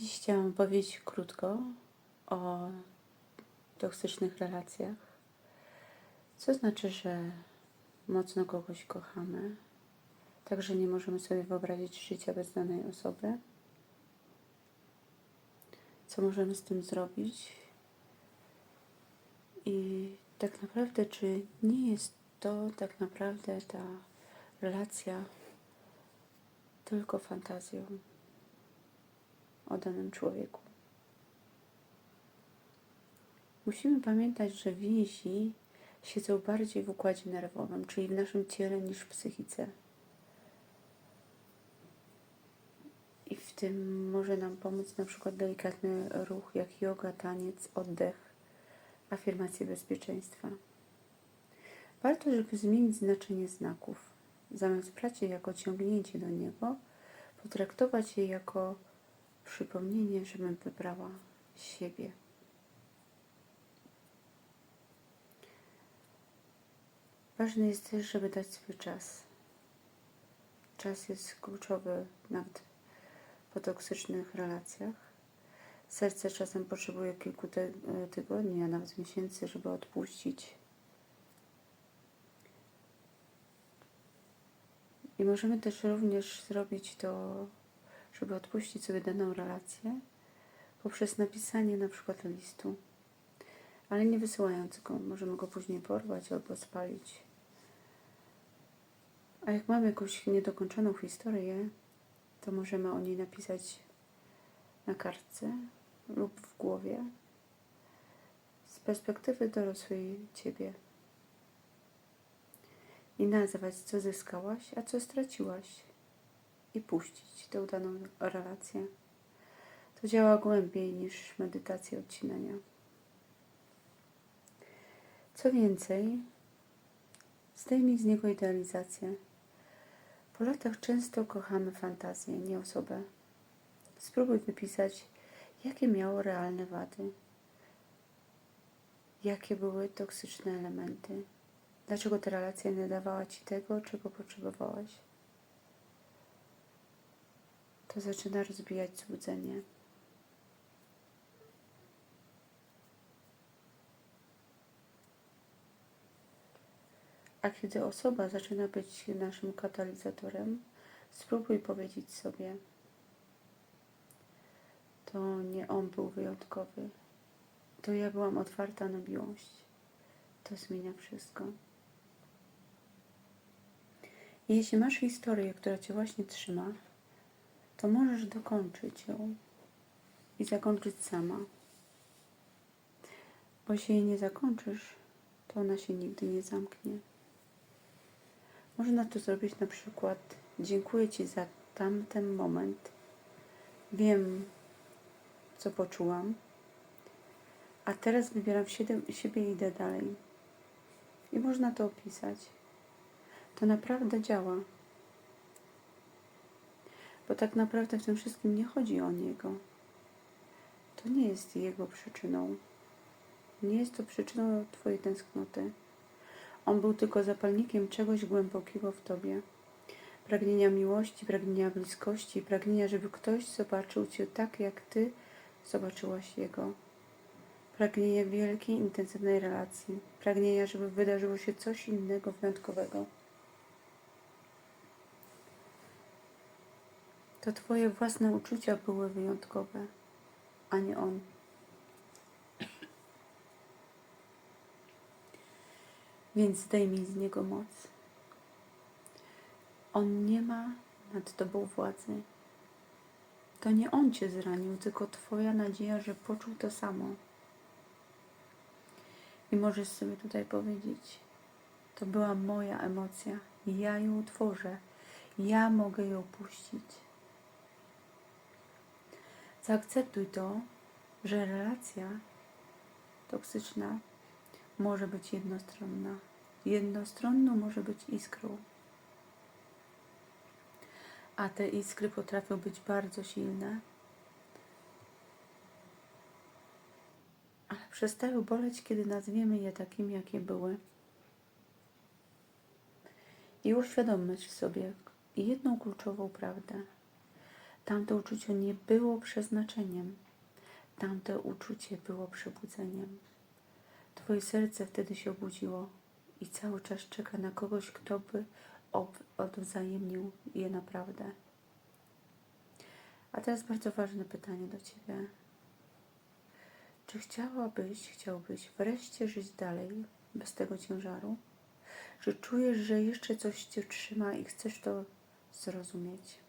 Dziś chciałam powiedzieć krótko o toksycznych relacjach. Co znaczy, że mocno kogoś kochamy, także nie możemy sobie wyobrazić życia bez danej osoby. Co możemy z tym zrobić? I tak naprawdę, czy nie jest to tak naprawdę ta relacja tylko fantazją o danym człowieku? Musimy pamiętać, że więzi siedzą bardziej w układzie nerwowym, czyli w naszym ciele niż w psychice. I w tym może nam pomóc na przykład delikatny ruch jak yoga, taniec, oddech, afirmacje bezpieczeństwa. Warto, żeby zmienić znaczenie znaków. Zamiast brać je jako ciągnięcie do niego, potraktować je jako przypomnienie, żebym wybrała siebie. Ważne jest też, żeby dać swój czas. Czas jest kluczowy nawet po toksycznych relacjach. Serce czasem potrzebuje kilku ty tygodni, a nawet miesięcy, żeby odpuścić. I możemy też również zrobić to, żeby odpuścić sobie daną relację poprzez napisanie na przykład listu, ale nie wysyłając go. Możemy go później porwać albo spalić. A jak mamy jakąś niedokończoną historię, to możemy o niej napisać na kartce lub w głowie z perspektywy dorosłej ciebie i nazwać, co zyskałaś, a co straciłaś i puścić tę daną relację. To działa głębiej niż medytacja odcinania. Co więcej, zdejmij z niego idealizację. Po latach często kochamy fantazję, nie osobę. Spróbuj wypisać, jakie miało realne wady, jakie były toksyczne elementy, dlaczego ta relacja nie dawała ci tego, czego potrzebowałaś. To zaczyna rozbijać złudzenie. A kiedy osoba zaczyna być naszym katalizatorem, spróbuj powiedzieć sobie: To nie on był wyjątkowy, to ja byłam otwarta na miłość. To zmienia wszystko. I jeśli masz historię, która cię właśnie trzyma, to możesz dokończyć ją i zakończyć sama. Bo jeśli jej nie zakończysz, to ona się nigdy nie zamknie. Można to zrobić na przykład dziękuję Ci za tamten moment. Wiem, co poczułam, a teraz wybieram siebie i idę dalej. I można to opisać. To naprawdę działa. Bo tak naprawdę w tym wszystkim nie chodzi o niego. To nie jest jego przyczyną. Nie jest to przyczyną Twojej tęsknoty. On był tylko zapalnikiem czegoś głębokiego w tobie. Pragnienia miłości, pragnienia bliskości, pragnienia, żeby ktoś zobaczył cię tak, jak ty zobaczyłaś jego. Pragnienia wielkiej, intensywnej relacji. Pragnienia, żeby wydarzyło się coś innego, wyjątkowego. To twoje własne uczucia były wyjątkowe, a nie on. więc zdejmij z niego moc. On nie ma nad tobą władzy. To nie on cię zranił, tylko twoja nadzieja, że poczuł to samo. I możesz sobie tutaj powiedzieć: To była moja emocja, ja ją tworzę, ja mogę ją puścić. Zaakceptuj to, że relacja toksyczna może być jednostronna. Jednostronną może być iskrą. A te iskry potrafią być bardzo silne, ale przestają boleć, kiedy nazwiemy je takimi, jakie były. I uświadommy sobie jedną kluczową prawdę. Tamto uczucie nie było przeznaczeniem. Tamte uczucie było przebudzeniem. Twoje serce wtedy się obudziło i cały czas czeka na kogoś, kto by odwzajemnił je naprawdę. A teraz bardzo ważne pytanie do Ciebie. Czy chciałabyś, chciałbyś wreszcie żyć dalej bez tego ciężaru? Czy czujesz, że jeszcze coś Cię trzyma i chcesz to zrozumieć?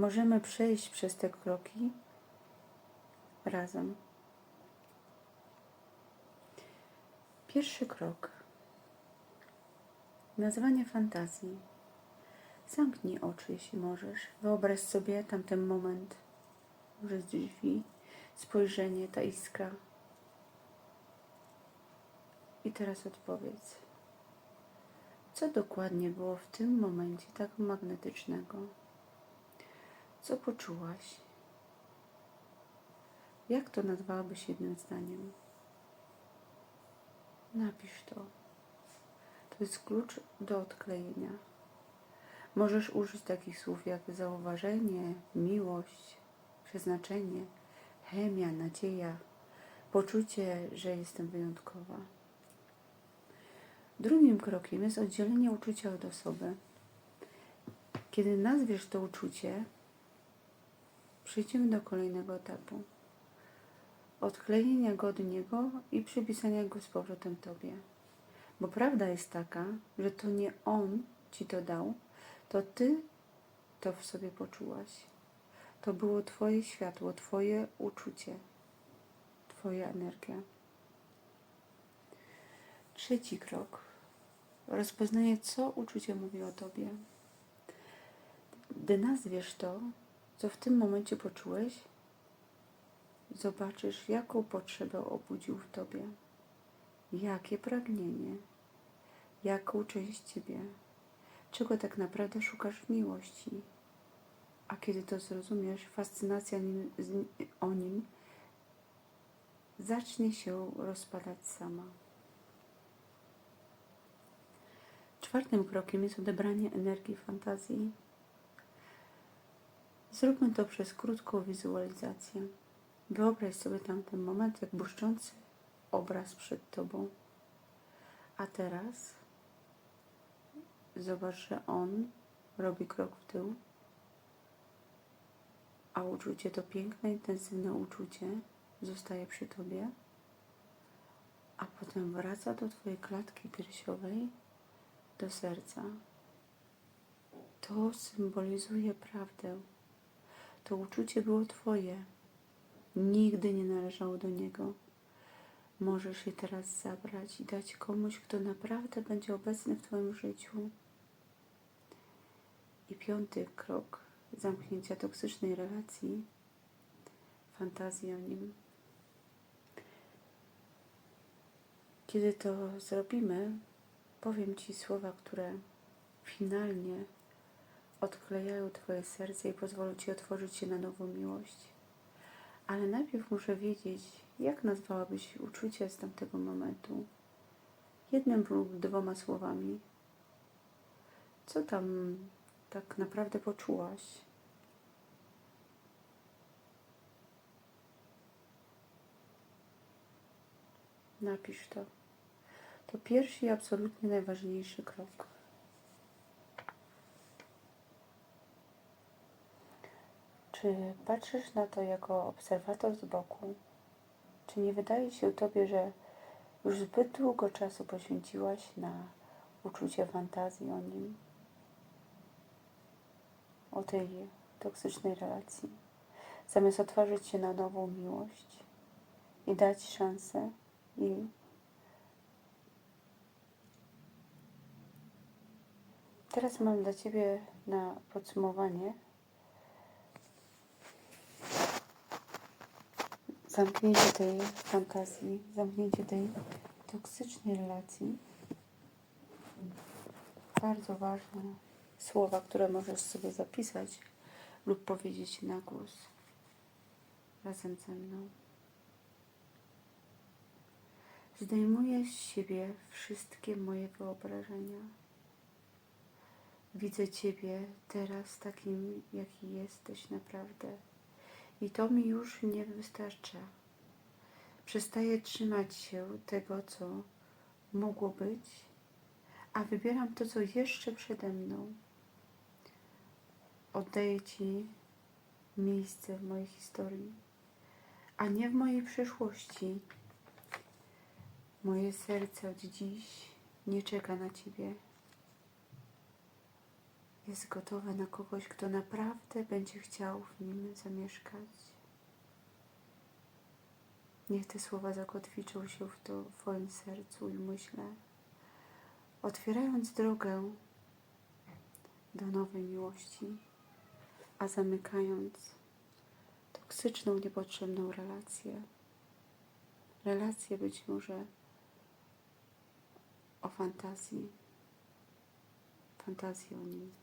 Możemy przejść przez te kroki razem. Pierwszy krok. Nazwanie fantazji. Zamknij oczy, jeśli możesz. Wyobraź sobie tamten moment. Może drzwi, spojrzenie, ta iskra. I teraz odpowiedz. Co dokładnie było w tym momencie tak magnetycznego? Co poczułaś? Jak to nazwałabyś jednym zdaniem? Napisz to. To jest klucz do odklejenia. Możesz użyć takich słów jak zauważenie, miłość, przeznaczenie, chemia, nadzieja, poczucie, że jestem wyjątkowa. Drugim krokiem jest oddzielenie uczucia od osoby. Kiedy nazwiesz to uczucie, przejdziemy do kolejnego etapu. Odklejenia go od niego i przypisania go z powrotem tobie. Bo prawda jest taka, że to nie on ci to dał, to ty to w sobie poczułaś. To było twoje światło, twoje uczucie, twoja energia. Trzeci krok. Rozpoznanie, co uczucie mówi o tobie. Gdy nazwiesz to, co w tym momencie poczułeś, zobaczysz, jaką potrzebę obudził w tobie, jakie pragnienie, jaką część ciebie, czego tak naprawdę szukasz w miłości. A kiedy to zrozumiesz, fascynacja nim, z, o nim zacznie się rozpadać sama. Czwartym krokiem jest odebranie energii fantazji. Zróbmy to przez krótką wizualizację. Wyobraź sobie tamten moment, jak błyszczący obraz przed Tobą. A teraz zobacz, że on robi krok w tył, a uczucie, to piękne, intensywne uczucie zostaje przy Tobie, a potem wraca do Twojej klatki piersiowej, do serca. To symbolizuje prawdę. To uczucie było Twoje. Nigdy nie należało do niego. Możesz je teraz zabrać i dać komuś, kto naprawdę będzie obecny w Twoim życiu. I piąty krok zamknięcia toksycznej relacji fantazji o nim. Kiedy to zrobimy, powiem Ci słowa, które finalnie odklejają Twoje serce i pozwolą Ci otworzyć się na nową miłość. Ale najpierw muszę wiedzieć, jak nazwałabyś uczucie z tamtego momentu. Jednym lub dwoma słowami. Co tam tak naprawdę poczułaś? Napisz to. To pierwszy i absolutnie najważniejszy krok. Czy patrzysz na to jako obserwator z boku? Czy nie wydaje się Tobie, że już zbyt długo czasu poświęciłaś na uczucie fantazji o nim? O tej toksycznej relacji? Zamiast otworzyć się na nową miłość i dać szansę im. Teraz mam dla Ciebie na podsumowanie zamknięcie tej fantazji, zamknięcie tej toksycznej relacji. Bardzo ważne słowa, które możesz sobie zapisać lub powiedzieć na głos razem ze mną. Zdejmuję z siebie wszystkie moje wyobrażenia. Widzę Ciebie teraz takim, jaki jesteś naprawdę. I to mi już nie wystarcza. Przestaję trzymać się tego, co mogło być, a wybieram to, co jeszcze przede mną. Oddaję Ci miejsce w mojej historii, a nie w mojej przeszłości. Moje serce od dziś nie czeka na Ciebie. Jest gotowe na kogoś, kto naprawdę będzie chciał w nim zamieszkać. Niech te słowa zakotwiczą się w, to, w Twoim sercu i myślę, otwierając drogę do nowej miłości, a zamykając toksyczną, niepotrzebną relację. Relację być może o fantazji, fantazji o nim.